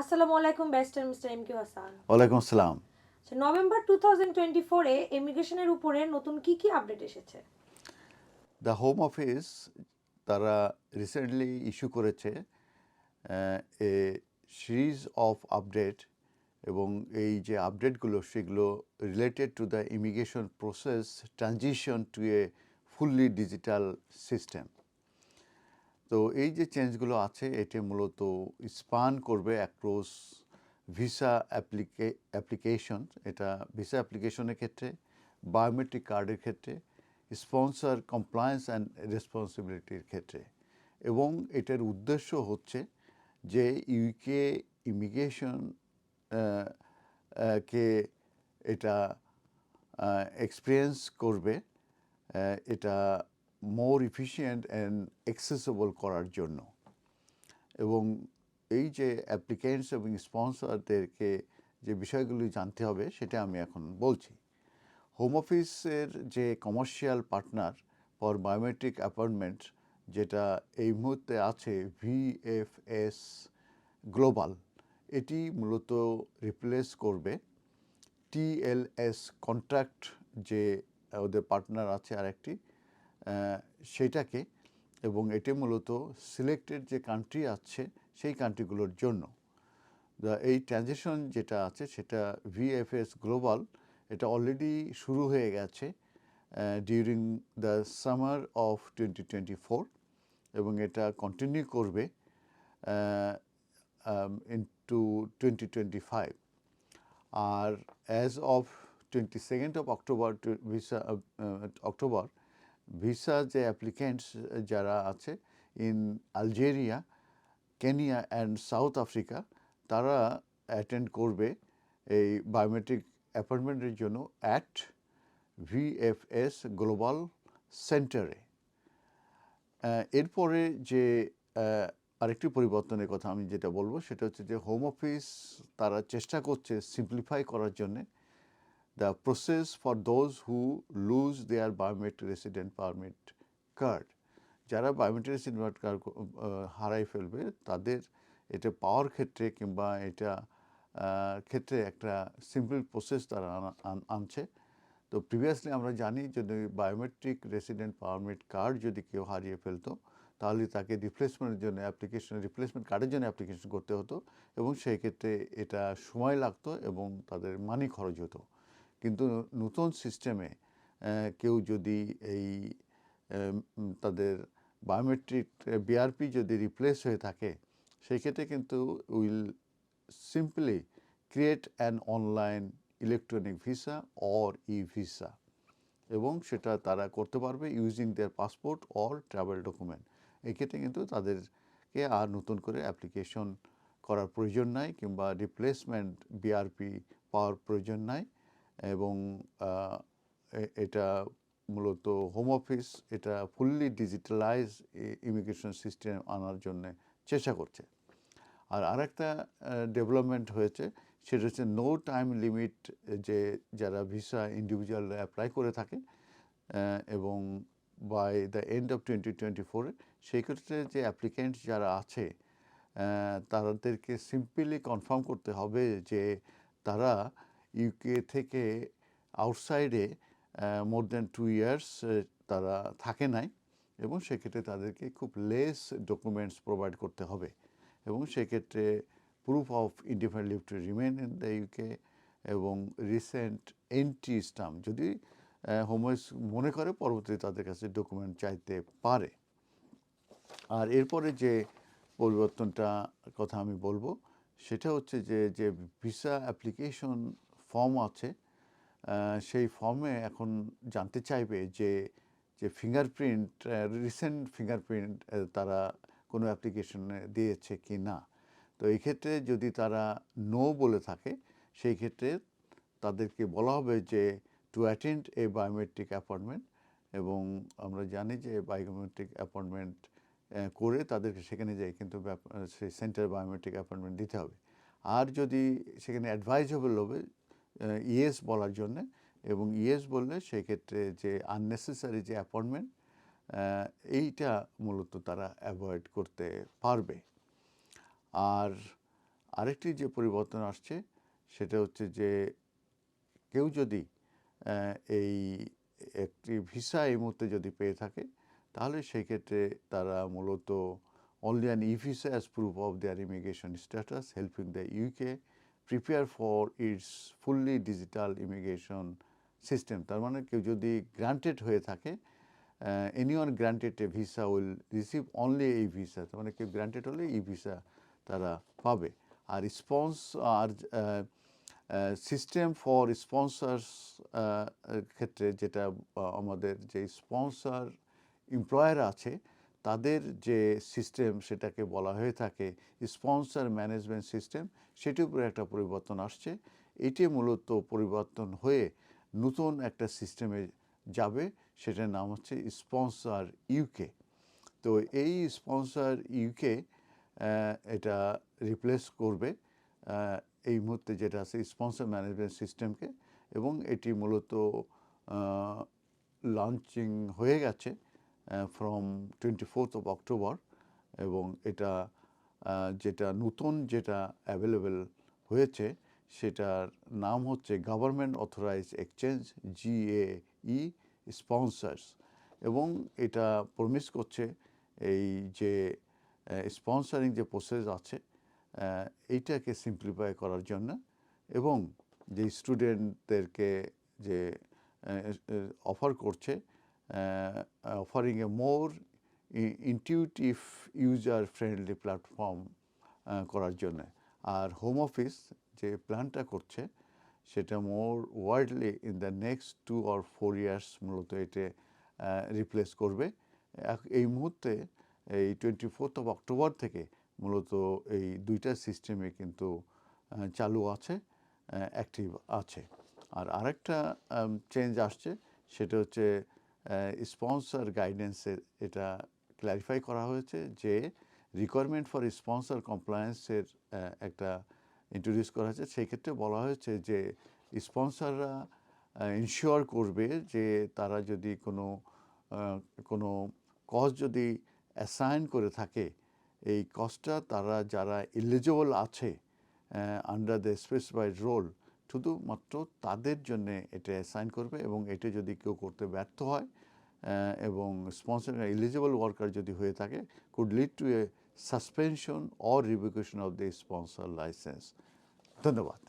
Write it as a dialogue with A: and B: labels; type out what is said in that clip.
A: আসসালামু আলাইকুম barrister mister M Q Hasan.
B: ওয়ালাইকুম আসসালাম।
A: আচ্ছা, নভেম্বর টু থাউজেন্ড টোয়েন্টি ফোরে ইমিগ্রেশনের উপরে নতুন কি কি আপডেট এসেছে?
B: দ্য হোম অফিস তারা রিসেন্টলি ইস্যু করেছে এ সিরিজ অফ আপডেট এবং এই যে আপডেটগুলো সেগুলো related to the immigration process transition to a fully digital system তো এই যে চেঞ্জগুলো আছে, এটি মূলত স্পান করবে অ্যাক্রোস ভিসা অ্যাপ্লিকে অ্যাপ্লিকেশন এটা ভিসা অ্যাপ্লিকেশনের ক্ষেত্রে বায়োমেট্রিক কার্ডের ক্ষেত্রে স্পন্সর কমপ্লায়েন্স অ্যান্ড রেসপন্সিবিলিটির ক্ষেত্রে। এবং এটার উদ্দেশ্য হচ্ছে যে ইউকে ইমিগ্রেশন কে এটা এক্সপিরিয়েন্স করবে এটা মোর ইফিশিয়েন্ট অ্যান্ড অ্যাক্সেসেবল করার জন্য। এবং এই যে অ্যাপ্লিকেন্টস এবং স্পন্সরদেরকে যে বিষয়গুলি জানতে হবে, সেটা আমি এখন বলছি। হোম অফিসের যে commercial partner for biometric appointment যেটা এই মুহূর্তে আছে ভিএফএস গ্লোবাল এটি মূলত রিপ্লেস করবে। টিএলএস কন্ট্রাক্ট যে ওদের পার্টনার আছে আরেকটি সেটাকে এবং এটি মূলত সিলেক্টেড যে কান্ট্রি আছে, সেই কান্ট্রিগুলোর জন্য। এই ট্রানজেকশন যেটা আছে, সেটা ভিএফএস গ্লোবাল এটা অলরেডি শুরু হয়ে গেছে during the summer of twenty twenty four এবং এটা কন্টিনিউ করবে into twenty twenty five R as of twenty second of October visa October visa যে অ্যাপ্লিকেন্টস যারা আছে in Algeria, Kenya and South Africa, তারা অ্যাটেন্ড করবে এই biometric অ্যাপয়েন্টমেন্টের জন্য অ্যাট ভিএফএস গ্লোবাল সেন্টারে। এরপরে যে আরেকটি পরিবর্তনের কথা আমি যেটা বলব, সেটা হচ্ছে যে হোম অফিস তারা চেষ্টা করছে সিম্পলিফাই করার জন্যে। The process for those who lose their biometric resident permit card যারা বায়োমেট্রিক রেসিডেন্ট কার্ড হারাই ফেলবে, তাদের এটা পাওয়ার ক্ষেত্রে কিংবা এটা ক্ষেত্রে একটা সিম্পল প্রসেস তারা আনা- আন- আনছে। তো প্রিভিয়াসলি আমরা জানি যদি বায়োমেট্রিক রেসিডেন্ট পারমিট কার্ড যদি কেউ হারিয়ে ফেলতো, তাহলে তাকে রিপ্লেসমেন্টের জন্য অ্যাপ্লিকেশন রিপ্লেসমেন্ট কার্ডের জন্য অ্যাপ্লিকেশন করতে হতো এবং সেই ক্ষেত্রে এটা সময় লাগতো এবং তাদের মানি খরচ হতো। কিন্তু নতুন সিস্টেমে কেউ যদি এই তাদের বায়োমেট্রিক বিআরপি যদি রিপ্লেস হয়ে থাকে সেই ক্ষেত্রে কিন্তু will simply create an online electronic visa or e visa এবং সেটা তারা করতে পারবে using their passport or travel document এক্ষেত্রে কিন্তু তাদেরকে আর নতুন করে অ্যাপ্লিকেশন করার প্রয়োজন নাই কিংবা রিপ্লেসমেন্ট বিআরপি পাওয়ার প্রয়োজন নাই। এবং এটা মূলত হোম অফিস এটা ফুললি ডিজিটালাইজ ইমিগ্রেশন সিস্টেম আনার জন্য চেষ্টা করছে। আর আরেকটা ডেভেলপমেন্ট হয়েছে, সেটা হচ্ছে নো টাইম লিমিট যে যারা ভিসা ইন্ডিভিজুয়াল অ্যাপ্লাই করে থাকে এবং by the end of twenty twenty ফোরে সেই ক্ষেত্রে যে অ্যাপ্লিকেন্ট যারা আছে তাদেরকে সিম্পলি কনফার্ম করতে হবে যে তারা ইউকে থেকে আউটসাইডে মোর দ্যান টু ইয়ার্স তারা থাকে নাই এবং সেক্ষেত্রে তাদেরকে খুব লেস ডকুমেন্টস প্রোভাইড করতে হবে এবং সেক্ষেত্রে proof of independent live to remain in the UK এবং রিসেন্ট এন্ট্রি স্টাম্প যদি হোমওয়েস মনে করে পরবর্তীতে তাদের কাছে ডকুমেন্ট চাইতে পারে। আর এরপরে যে পরিবর্তনটা কথা আমি বলব, সেটা হচ্ছে যে যে ভিসা অ্যাপ্লিকেশন ফর্ম আছে সেই ফর্মে এখন জানতে চাইবে যে যে ফিঙ্গারপ্রিন্ট রিসেন্ট ফিঙ্গারপ্রিন্ট তারা কোনো অ্যাপ্লিকেশনে দিয়েছে কি না। তো এই ক্ষেত্রে যদি তারা নো বলে থাকে, সেই ক্ষেত্রে তাদেরকে বলা হবে যে to attend a biometric appointment এবং আমরা জানি যে বায়োমেট্রিক অ্যাপয়েন্টমেন্ট করে তাদেরকে সেখানে যাই, কিন্তু সেই সেন্টার বায়োমেট্রিক অ্যাপয়েন্টমেন্ট দিতে হবে। আর যদি সেখানে অ্যাডভাইজেবল হবে ইয়েস বলার জন্যে এবং ইয়েস বললে সেক্ষেত্রে যে আননেসেসারি যে অ্যাপয়েন্টমেন্ট এইটা মূলত তারা অ্যাভয়েড করতে পারবে। আর আরেকটি যে পরিবর্তন আসছে সেটা হচ্ছে যে কেউ যদি এই একটি ভিসা এই মুহূর্তে যদি পেয়ে থাকে তাহলে সেই ক্ষেত্রে তারা মূলত only an e-visa as proof of their immigration status, helping the UK prepare for its fully digital immigration system. তার মানে কেউ যদি গ্রান্টেড হয়ে থাকে any one granted a visa will receive only এই ভিসা তার মানে কেউ গ্রান্টেড হলে ই ভিসা তারা পাবে আর sponsor system for sponsors ক্ষেত্রে যেটা আমাদের যে স্পন্সর এমপ্লয়ার আছে তাদের যে সিস্টেম সেটাকে বলা হয়ে থাকে, স্পন্সর ম্যানেজমেন্ট সিস্টেম, সেটির উপরে একটা পরিবর্তন আসছে। এটি মূলত পরিবর্তন হয়ে নতুন একটা সিস্টেমে যাবে, সেটার নাম হচ্ছে স্পন্সর ইউকে। তো এই স্পন্সর ইউকে এটা রিপ্লেস করবে এই মুহূর্তে যেটা আছে স্পন্সর ম্যানেজমেন্ট সিস্টেমকে এবং এটি মূলত লঞ্চিং হয়ে গেছে। From twenty fourth of October এবং এটা যেটা নতুন যেটা অ্যাভেলেবেল হয়েছে সেটার নাম হচ্ছে government authorise exchange GAE sponsors এবং এটা প্রমিস করছে এই যে স্পন্সারিং যে প্রসেস আছে এইটাকে সিম্পলিফাই করার জন্য এবং যে স্টুডেন্টদেরকে যে অফার করছে offering a more intuitive user friendly platform করার জন্য। আর হোম অফিস যে প্ল্যানটা করছে, সেটা more worldly in the next two or four years মূলত এটা রিপ্লেস করবে। এক- এই মুহূর্তে, এই টোয়েন্টি ফোর্থ অফ অক্টোবর থেকে মূলত এই দুইটা সিস্টেমে কিন্তু চালু আছে অ্যাক্টিভ আছে। আর আরেকটা চেঞ্জ আসছে, সেটা হচ্ছে স্পন্সর গাইডেন্সের এটা ক্ল্যারিফাই করা হয়েছে যে রিকোয়ারমেন্ট ফর স্পন্সর কমপ্লায়েন্সের একটা ইন্ট্রোডিউস করা হয়েছে। সেই ক্ষেত্রে বলা হয়েছে যে স্পন্সররা ইনশিওর করবে যে তারা যদি কোনো কোনো কজ যদি অ্যাসাইন করে থাকে, এই কজটা তারা যারা এলিজিবল আছে আন্ডার দ্য স্পেসিফাইড রোল শুধুমাত্র তাদের জন্যে এটা অ্যাসাইন করবে এবং এটা যদি কেউ করতে ব্যর্থ হয় এবং স্পন্সর এলিজিবল ওয়ার্কার যদি হয়ে থাকে could lead to a suspension or revocation of the sponsor licence ধন্যবাদ।